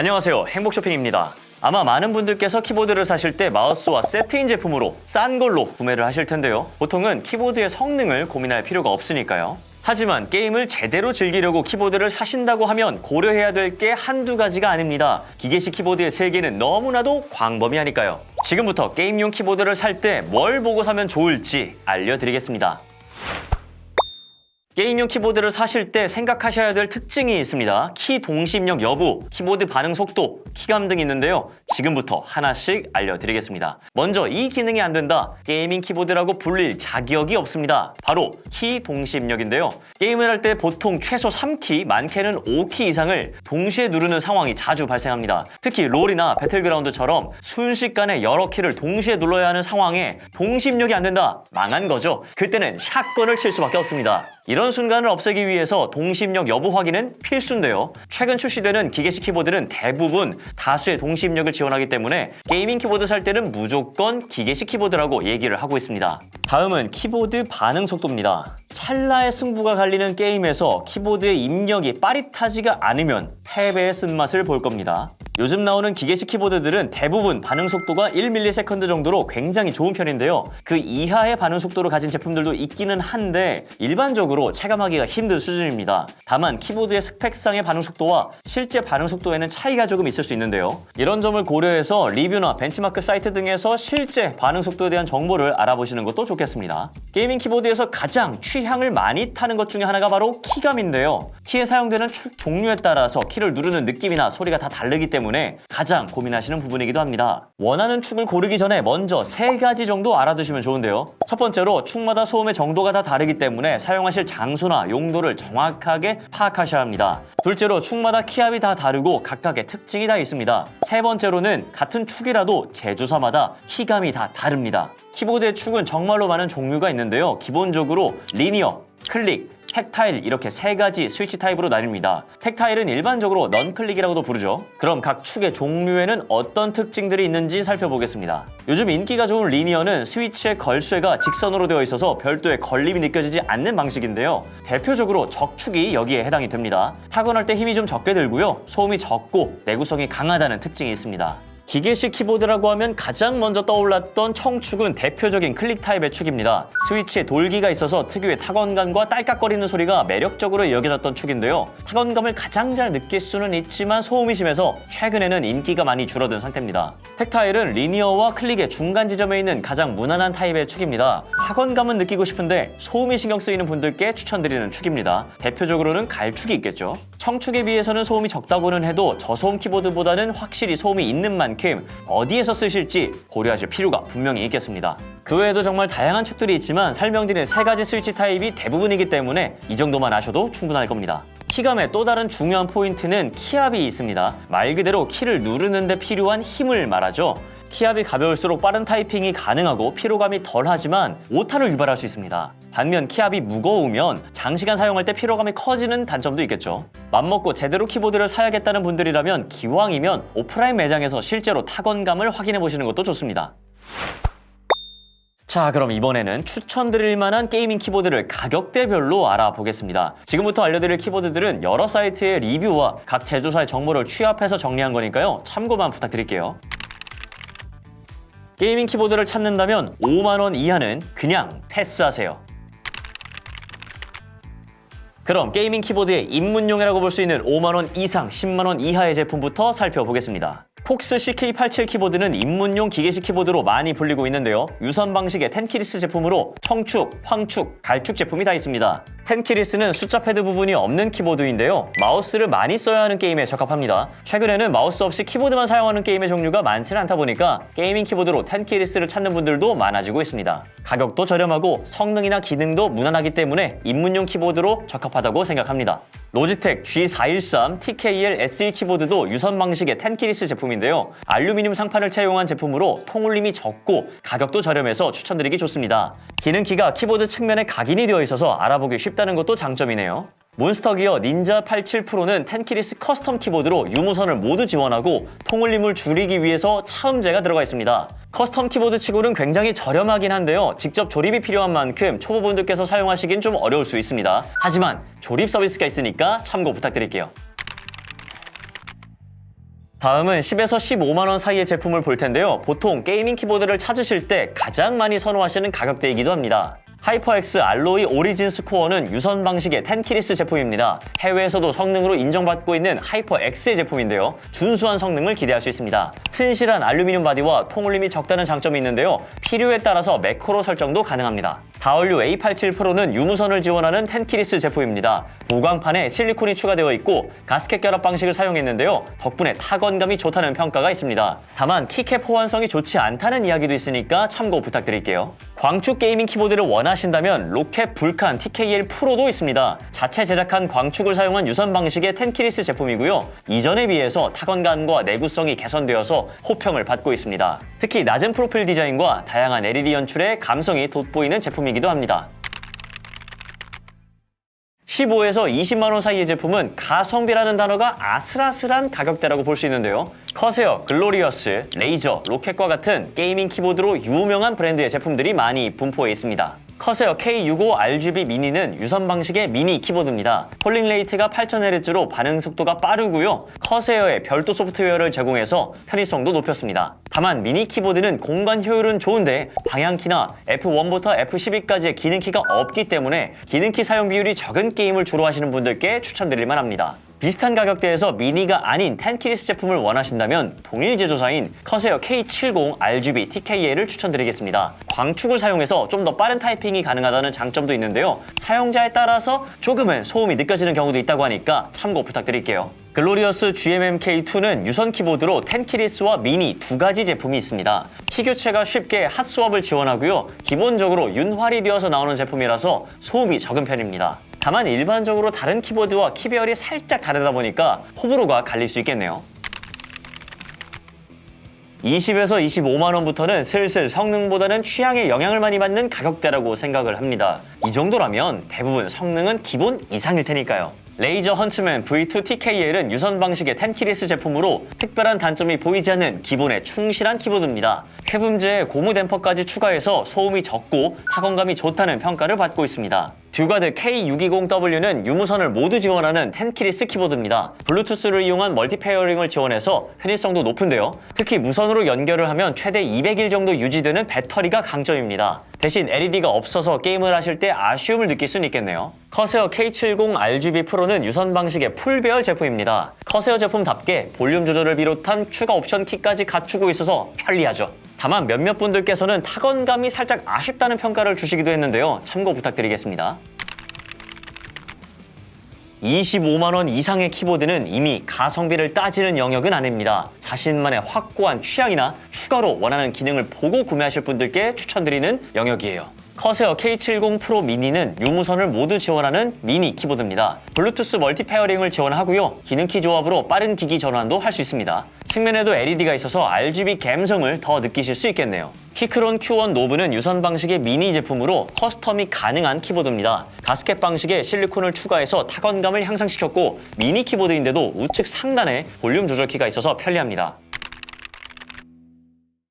안녕하세요. 행복쇼핑입니다. 아마 많은 분들께서 키보드를 사실 때 마우스와 세트인 제품으로 싼 걸로 구매를 하실 텐데요. 보통은 키보드의 성능을 고민할 필요가 없으니까요. 하지만 게임을 제대로 즐기려고 키보드를 사신다고 하면 고려해야 될 게 한두 가지가 아닙니다. 기계식 키보드의 세계는 너무나도 광범위하니까요. 지금부터 게임용 키보드를 살 때 뭘 보고 사면 좋을지 알려드리겠습니다. 게임용 키보드를 사실 때 생각하셔야 될 특징이 있습니다. 키 동시입력 여부, 키보드 반응 속도, 키감 등이 있는데요. 지금부터 하나씩 알려드리겠습니다. 먼저 이 기능이 안 된다. 게이밍 키보드라고 불릴 자격이 없습니다. 바로 키 동시입력인데요. 게임을 할 때 보통 최소 3키, 많게는 5키 이상을 동시에 누르는 상황이 자주 발생합니다. 특히 롤이나 배틀그라운드처럼 순식간에 여러 키를 동시에 눌러야 하는 상황에 동시입력이 안 된다. 망한 거죠. 그때는 샷건을 칠 수밖에 없습니다. 이런 순간을 없애기 위해서 동시입력 여부 확인은 필수인데요. 최근 출시되는 기계식 키보드는 대부분 다수의 동시입력을 지원하기 때문에 게이밍 키보드 살 때는 무조건 기계식 키보드라고 얘기를 하고 있습니다. 다음은 키보드 반응 속도입니다. 찰나의 승부가 갈리는 게임에서 키보드의 입력이 빠릿하지가 않으면 패배의 쓴맛을 볼 겁니다. 요즘 나오는 기계식 키보드들은 대부분 반응 속도가 1ms 정도로 굉장히 좋은 편인데요. 그 이하의 반응 속도를 가진 제품들도 있기는 한데 일반적으로 체감하기가 힘든 수준입니다. 다만 키보드의 스펙상의 반응 속도와 실제 반응 속도에는 차이가 조금 있을 수 있는데요. 이런 점을 고려해서 리뷰나 벤치마크 사이트 등에서 실제 반응 속도에 대한 정보를 알아보시는 것도 좋겠습니다. 게이밍 키보드에서 가장 취향을 많이 타는 것 중에 하나가 바로 키감인데요. 키에 사용되는 축 종류에 따라서 키를 누르는 느낌이나 소리가 다 다르기 때문에 가장 고민하시는 부분이기도 합니다. 원하는 축을 고르기 전에 먼저 세 가지 정도 알아두시면 좋은데요. 첫 번째로 축마다 소음의 정도가 다 다르기 때문에 사용하실 장소나 용도를 정확하게 파악하셔야 합니다. 둘째로 축마다 키압이 다 다르고 각각의 특징이 다 있습니다. 세 번째로는 같은 축이라도 제조사마다 키감이 다 다릅니다. 키보드의 축은 정말로 많은 종류가 있는데요. 기본적으로 리니어, 클릭, 텍타일 이렇게 세 가지 스위치 타입으로 나뉩니다. 텍타일은 일반적으로 넌클릭이라고도 부르죠. 그럼 각 축의 종류에는 어떤 특징들이 있는지 살펴보겠습니다. 요즘 인기가 좋은 리니어는 스위치의 걸쇠가 직선으로 되어 있어서 별도의 걸림이 느껴지지 않는 방식인데요. 대표적으로 적축이 여기에 해당이 됩니다. 타건할 때 힘이 좀 적게 들고요. 소음이 적고 내구성이 강하다는 특징이 있습니다. 기계식 키보드라고 하면 가장 먼저 떠올랐던 청축은 대표적인 클릭 타입의 축입니다. 스위치에 돌기가 있어서 특유의 타건감과 딸깍거리는 소리가 매력적으로 여겨졌던 축인데요. 타건감을 가장 잘 느낄 수는 있지만 소음이 심해서 최근에는 인기가 많이 줄어든 상태입니다. 텍타일은 리니어와 클릭의 중간 지점에 있는 가장 무난한 타입의 축입니다. 타건감은 느끼고 싶은데 소음이 신경 쓰이는 분들께 추천드리는 축입니다. 대표적으로는 갈축이 있겠죠. 청축에 비해서는 소음이 적다고는 해도 저소음 키보드보다는 확실히 소음이 있는 만큼 어디에서 쓰실지 고려하실 필요가 분명히 있겠습니다. 그 외에도 정말 다양한 축들이 있지만 설명드린 세 가지 스위치 타입이 대부분이기 때문에 이 정도만 아셔도 충분할 겁니다. 키감의 또 다른 중요한 포인트는 키압이 있습니다. 말 그대로 키를 누르는데 필요한 힘을 말하죠. 키압이 가벼울수록 빠른 타이핑이 가능하고 피로감이 덜하지만 오타를 유발할 수 있습니다. 반면 키압이 무거우면 장시간 사용할 때 피로감이 커지는 단점도 있겠죠. 맘먹고 제대로 키보드를 사야겠다는 분들이라면 기왕이면 오프라인 매장에서 실제로 타건감을 확인해 보시는 것도 좋습니다. 자, 그럼 이번에는 추천드릴 만한 게이밍 키보드를 가격대별로 알아보겠습니다. 지금부터 알려드릴 키보드들은 여러 사이트의 리뷰와 각 제조사의 정보를 취합해서 정리한 거니까요. 참고만 부탁드릴게요. 게이밍 키보드를 찾는다면 5만원 이하는 그냥 패스하세요. 그럼 게이밍 키보드의 입문용이라고 볼 수 있는 5만원 이상, 10만원 이하의 제품부터 살펴보겠습니다. 폭스 CK87 키보드는 입문용 기계식 키보드로 많이 불리고 있는데요. 유선 방식의 텐키리스 제품으로 청축, 황축, 갈축 제품이 다 있습니다. 텐키리스는 숫자 패드 부분이 없는 키보드인데요. 마우스를 많이 써야 하는 게임에 적합합니다. 최근에는 마우스 없이 키보드만 사용하는 게임의 종류가 많지는 않다 보니까 게이밍 키보드로 텐키리스를 찾는 분들도 많아지고 있습니다. 가격도 저렴하고 성능이나 기능도 무난하기 때문에 입문용 키보드로 적합하다고 생각합니다. 로지텍 G413 TKL SE 키보드도 유선 방식의 텐키리스 제품인데요. 알루미늄 상판을 채용한 제품으로 통울림이 적고 가격도 저렴해서 추천드리기 좋습니다. 기능키가 키보드 측면에 각인이 되어 있어서 알아보기 쉽다 는 것도 장점이네요. 몬스터 기어 닌자 87 프로는 텐키리스 커스텀 키보드로 유무선을 모두 지원하고 통울림을 줄이기 위해서 차음제가 들어가 있습니다. 커스텀 키보드 치고는 굉장히 저렴하긴 한데요. 직접 조립이 필요한 만큼 초보분들께서 사용하시긴 좀 어려울 수 있습니다. 하지만 조립 서비스가 있으니까 참고 부탁드릴게요. 다음은 10에서 15만 원 사이의 제품을 볼 텐데요. 보통 게이밍 키보드를 찾으실 때 가장 많이 선호하시는 가격대이기도 합니다. 하이퍼X 알로이 오리진 스코어는 유선 방식의 10키리스 제품입니다. 해외에서도 성능으로 인정받고 있는 하이퍼X의 제품인데요. 준수한 성능을 기대할 수 있습니다. 튼실한 알루미늄 바디와 통울림이 적다는 장점이 있는데요. 필요에 따라서 매크로 설정도 가능합니다. 다얼류 A87 프로는 유무선을 지원하는 10키리스 제품입니다. 보광판에 실리콘이 추가되어 있고 가스켓 결합 방식을 사용했는데요. 덕분에 타건감이 좋다는 평가가 있습니다. 다만 키캡 호환성이 좋지 않다는 이야기도 있으니까 참고 부탁드릴게요. 광축 게이밍 키보드를 원하신다면 로켓 불칸 TKL 프로도 있습니다. 자체 제작한 광축을 사용한 유선 방식의 10키리스 제품이고요. 이전에 비해서 타건감과 내구성이 개선되어서 호평을 받고 있습니다. 특히 낮은 프로필 디자인과 다양한 LED 연출에 감성이 돋보이는 제품이기도 합니다. 15에서 20만 원 사이의 제품은 가성비라는 단어가 아슬아슬한 가격대라고 볼 수 있는데요. 커세어, 글로리어스, 레이저, 로켓과 같은 게이밍 키보드로 유명한 브랜드의 제품들이 많이 분포해 있습니다. 커세어 K65 RGB 미니는 유선 방식의 미니 키보드입니다. 폴링 레이트가 8000Hz로 반응 속도가 빠르고요. 커세어에 별도 소프트웨어를 제공해서 편의성도 높였습니다. 다만 미니 키보드는 공간 효율은 좋은데 방향키나 F1부터 F12까지의 기능키가 없기 때문에 기능키 사용 비율이 적은 게임을 주로 하시는 분들께 추천드릴 만합니다. 비슷한 가격대에서 미니가 아닌 10키리스 제품을 원하신다면 동일 제조사인 커세어 K70 RGB TKA를 추천드리겠습니다. 광축을 사용해서 좀 더 빠른 타이핑이 가능하다는 장점도 있는데요. 사용자에 따라서 조금은 소음이 느껴지는 경우도 있다고 하니까 참고 부탁드릴게요. 글로리어스 GMM-K2는 유선 키보드로 10키리스와 미니 두 가지 제품이 있습니다. 키 교체가 쉽게 핫스왑을 지원하고요. 기본적으로 윤활이 되어서 나오는 제품이라서 소음이 적은 편입니다. 다만 일반적으로 다른 키보드와 키배열이 살짝 다르다 보니까 호불호가 갈릴 수 있겠네요. 20에서 25만 원부터는 슬슬 성능보다는 취향에 영향을 많이 받는 가격대라고 생각을 합니다. 이 정도라면 대부분 성능은 기본 이상일 테니까요. 레이저 헌츠맨 V2 TKL은 유선 방식의 10키리스 제품으로 특별한 단점이 보이지 않는 기본에 충실한 키보드입니다. 해분제에 고무 댐퍼까지 추가해서 소음이 적고 타건감이 좋다는 평가를 받고 있습니다. 듀가드 K620W는 유무선을 모두 지원하는 10키리 스 키보드입니다. 블루투스를 이용한 멀티 페어링을 지원해서 편의성도 높은데요. 특히 무선으로 연결을 하면 최대 200일 정도 유지되는 배터리가 강점입니다. 대신 LED가 없어서 게임을 하실 때 아쉬움을 느낄 수는 있겠네요. 커세어 K70 RGB 프로는 유선 방식의 풀배열 제품입니다. 커세어 제품답게 볼륨 조절을 비롯한 추가 옵션 키까지 갖추고 있어서 편리하죠. 다만 몇몇 분들께서는 타건감이 살짝 아쉽다는 평가를 주시기도 했는데요. 참고 부탁드리겠습니다. 25만 원 이상의 키보드는 이미 가성비를 따지는 영역은 아닙니다. 자신만의 확고한 취향이나 추가로 원하는 기능을 보고 구매하실 분들께 추천드리는 영역이에요. 커세어 K70 프로 미니는 유무선을 모두 지원하는 미니 키보드입니다. 블루투스 멀티 페어링을 지원하고요. 기능키 조합으로 빠른 기기 전환도 할 수 있습니다. 측면에도 LED가 있어서 RGB 감성을 더 느끼실 수 있겠네요. 키크론 Q1 노브는 유선 방식의 미니 제품으로 커스텀이 가능한 키보드입니다. 가스켓 방식의 실리콘을 추가해서 타건감을 향상시켰고 미니 키보드인데도 우측 상단에 볼륨 조절키가 있어서 편리합니다.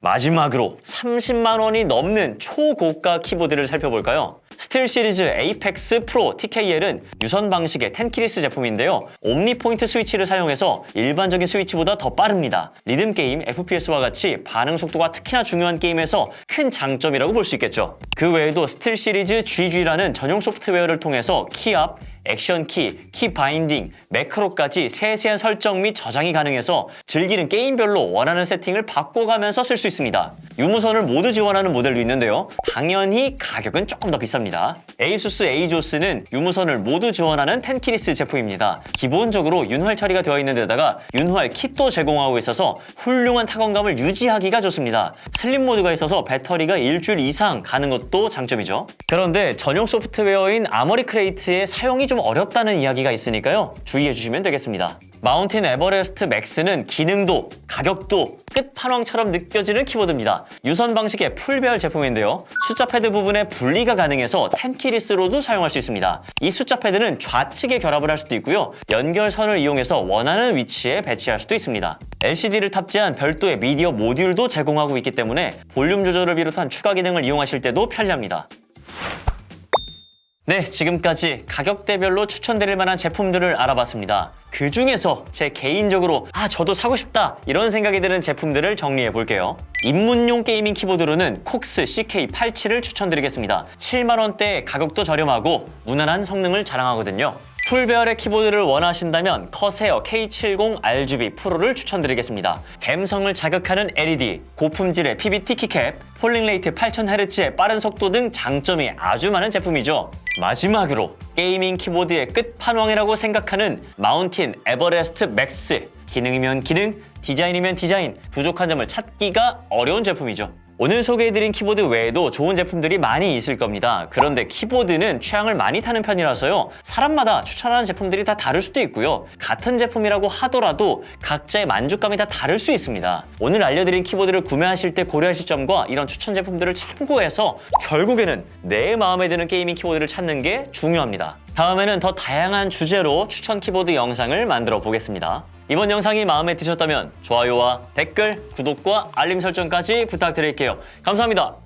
마지막으로 30만 원이 넘는 초고가 키보드를 살펴볼까요? 스틸 시리즈 에이펙스 프로 TKL은 유선 방식의 10키리스 제품인데요. 옴니 포인트 스위치를 사용해서 일반적인 스위치보다 더 빠릅니다. 리듬 게임, FPS와 같이 반응 속도가 특히나 중요한 게임에서 큰 장점이라고 볼 수 있겠죠. 그 외에도 스틸 시리즈 GG라는 전용 소프트웨어를 통해서 키압, 액션 키, 키 바인딩, 매크로까지 세세한 설정 및 저장이 가능해서 즐기는 게임별로 원하는 세팅을 바꿔가면서 쓸 수 있습니다. 유무선을 모두 지원하는 모델도 있는데요. 당연히 가격은 조금 더 비쌉니다. 에이수스 에이조스는 유무선을 모두 지원하는 10키리스 제품입니다. 기본적으로 윤활 처리가 되어 있는 데다가 윤활 킷도 제공하고 있어서 훌륭한 타건감을 유지하기가 좋습니다. 슬림 모드가 있어서 배터리가 일주일 이상 가는 것도 장점이죠. 그런데 전용 소프트웨어인 아머리 크레이트의 사용이 좀 어렵다는 이야기가 있으니까요. 주의해 주시면 되겠습니다. 마운틴 에버레스트 맥스는 기능도 가격도 끝판왕처럼 느껴지는 키보드입니다. 유선 방식의 풀배열 제품인데요. 숫자 패드 부분에 분리가 가능해서 10키리스로도 사용할 수 있습니다. 이 숫자 패드는 좌측에 결합을 할 수도 있고요. 연결선을 이용해서 원하는 위치에 배치할 수도 있습니다. LCD를 탑재한 별도의 미디어 모듈도 제공하고 있기 때문에 볼륨 조절을 비롯한 추가 기능을 이용하실 때도 편리합니다. 네, 지금까지 가격대별로 추천드릴 만한 제품들을 알아봤습니다. 그 중에서 제 개인적으로 아 저도 사고 싶다 이런 생각이 드는 제품들을 정리해 볼게요. 입문용 게이밍 키보드로는 콕스 CK87을 추천드리겠습니다. 7만 원대 가격도 저렴하고 무난한 성능을 자랑하거든요. 풀 배열의 키보드를 원하신다면 커세어 K70 RGB 프로를 추천드리겠습니다. 감성을 자극하는 LED, 고품질의 PBT 키캡, 폴링 레이트 8000Hz의 빠른 속도 등 장점이 아주 많은 제품이죠. 마지막으로 게이밍 키보드의 끝판왕이라고 생각하는 마운틴 에버레스트 맥스. 기능이면 기능, 디자인이면 디자인, 부족한 점을 찾기가 어려운 제품이죠. 오늘 소개해드린 키보드 외에도 좋은 제품들이 많이 있을 겁니다. 그런데 키보드는 취향을 많이 타는 편이라서요. 사람마다 추천하는 제품들이 다 다를 수도 있고요. 같은 제품이라고 하더라도 각자의 만족감이 다 다를 수 있습니다. 오늘 알려드린 키보드를 구매하실 때 고려하실 점과 이런 추천 제품들을 참고해서 결국에는 내 마음에 드는 게이밍 키보드를 찾는 게 중요합니다. 다음에는 더 다양한 주제로 추천 키보드 영상을 만들어 보겠습니다. 이번 영상이 마음에 드셨다면 좋아요와 댓글, 구독과 알림 설정까지 부탁드릴게요. 감사합니다.